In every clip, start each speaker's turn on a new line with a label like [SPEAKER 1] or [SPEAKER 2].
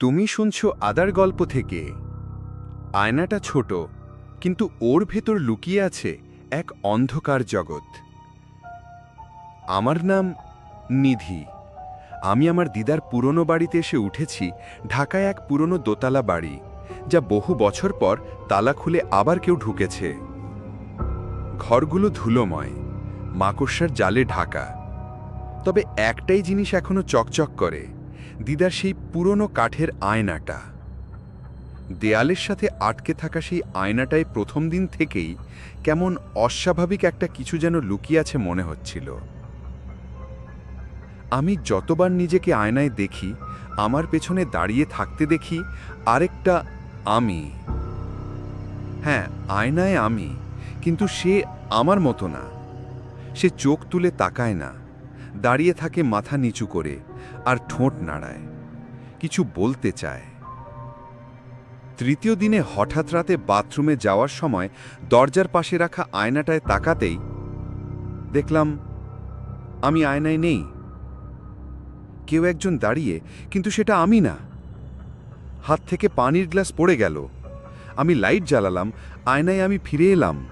[SPEAKER 1] তুমি শুনছ আদার গল্প থেকে। আয়নাটা ছোট, কিন্তু ওর ভেতর লুকিয়ে আছে এক অন্ধকার জগৎ। আমার নাম নিধি। আমি আমার দিদার পুরনো বাড়িতে এসে উঠেছি ঢাকায় এক পুরনো দোতলা বাড়ি, যা বহু বছর পর তালা খুলে আবার কেউ ঢুকেছে। ঘরগুলো ধুলোময়, মাকড়সার জালে ঢাকা। তবে একটাই জিনিস এখনও চকচক করে দিদার সেই পুরনো কাঠের আয়নাটা। দেয়ালের সাথে আটকে থাকা সেই আয়নাটায় প্রথম দিন থেকেই কেমন অস্বাভাবিক একটা কিছু যেন লুকিয়ে আছে মনে হচ্ছিল। আমি যতবার নিজেকে আয়নায় দেখি, আমার পেছনে দাঁড়িয়ে থাকতে দেখি আরেকটা আমি। হ্যাঁ আয়নায় আমি, কিন্তু সে আমার মতো না। সে চোখ তুলে তাকায় না। দাঁড়িয়ে থাকে মাথা নিচু করে আর ঠোঁট নাড়ায়। কিছু বলতে চায়। তৃতীয় দিনে হঠাৎ রাতে বাথরুমে যাওয়ার সময় দরজার পাশে রাখা আয়নাটায় তাকাতেই দেখলাম, আমি আয়নায় নেই। কেউ একজন দাঁড়িয়ে, কিন্তু সেটা আমি না। হাত থেকে পানির গ্লাস পড়ে গেল। আমি লাইট জ্বালালাম, আয়নায় আমি ফিরে এলাম।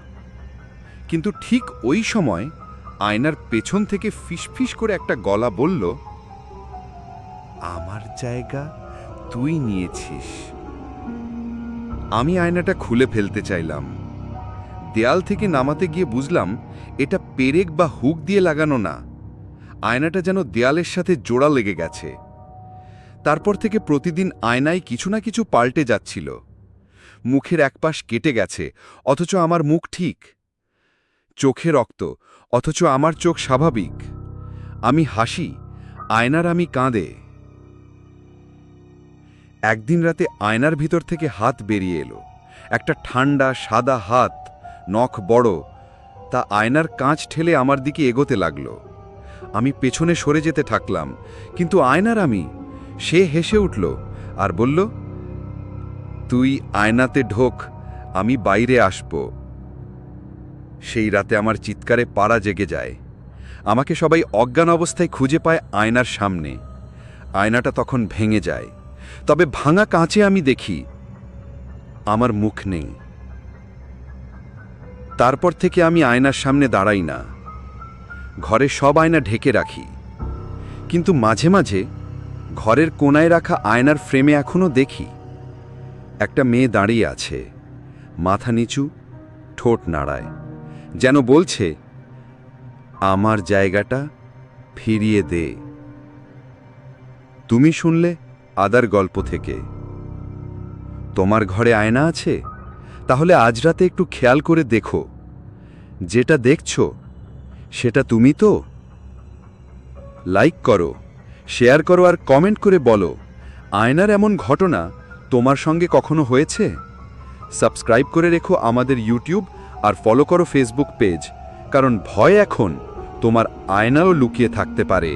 [SPEAKER 1] কিন্তু ঠিক ওই সময় আয়নার পেছন থেকে ফিসফিস করে একটা গলা বলল, আমার জায়গা তুই নিয়েছিস। আমি আয়নাটা খুলে ফেলতে চাইলাম। দেয়াল থেকে নামাতে গিয়ে বুঝলাম, এটা পেরেক বা হুক দিয়ে লাগানো না। আয়নাটা যেন দেয়ালের সাথে জোড়া লেগে গেছে। তারপর থেকে প্রতিদিন আয়নায় কিছু না কিছু পাল্টে যাচ্ছিল। মুখের একপাশ কেটে গেছে, অথচ আমার মুখ ঠিক। চোখে রক্ত, অথচ আমার চোখ স্বাভাবিক। আমি হাসি, আয়নার আমি কাঁদে। একদিন রাতে আয়নার ভিতর থেকে হাত বেরিয়ে এলো। একটা ঠান্ডা, সাদা হাত, নখ বড়, তা আয়নার কাঁচ ঠেলে আমার দিকে এগোতে লাগল। আমি পেছনে সরে যেতে থাকলাম, কিন্তু আয়নার আমি, সে হেসে উঠল আর বলল, তুই আয়নাতে ঢোক, আমি বাইরে আসব। সেই রাতে আমার চিৎকারে পাড়া জেগে যায়। আমাকে সবাই অজ্ঞান অবস্থায় খুঁজে পায় আয়নার সামনে। আয়নাটা তখন ভেঙে যায়। তবে ভাঙা কাঁচে আমি দেখি, আমার মুখ নেই। তারপর থেকে আমি আয়নার সামনে দাঁড়াই না। ঘরে সব আয়না ঢেকে রাখি। কিন্তু মাঝে মাঝে ঘরের কোনায় রাখা আয়নার ফ্রেমে এখনও দেখি, একটা মেয়ে দাঁড়িয়ে আছে, মাথা নিচু, ঠোঁট নাড়ায়। যেন বলছে, আমার জায়গাটা ফিরিয়ে দে। তুমি শুনলে আদার গল্প থেকে, তোমার ঘরে আয়না আছে? তাহলে আজ রাতে একটু খেয়াল করে দেখো। যেটা দেখছ, সেটা তুমি তো? লাইক করো, শেয়ার করো আর কমেন্ট করে বলো, আয়নার এমন ঘটনা তোমার সঙ্গে কখনো হয়েছে? সাবস্ক্রাইব করে রেখো আমাদের ইউটিউব আর ফলো করো ফেসবুক পেজ কারণ ভয় এখন তোমার আয়নাও লুকিয়ে থাকতে পারে।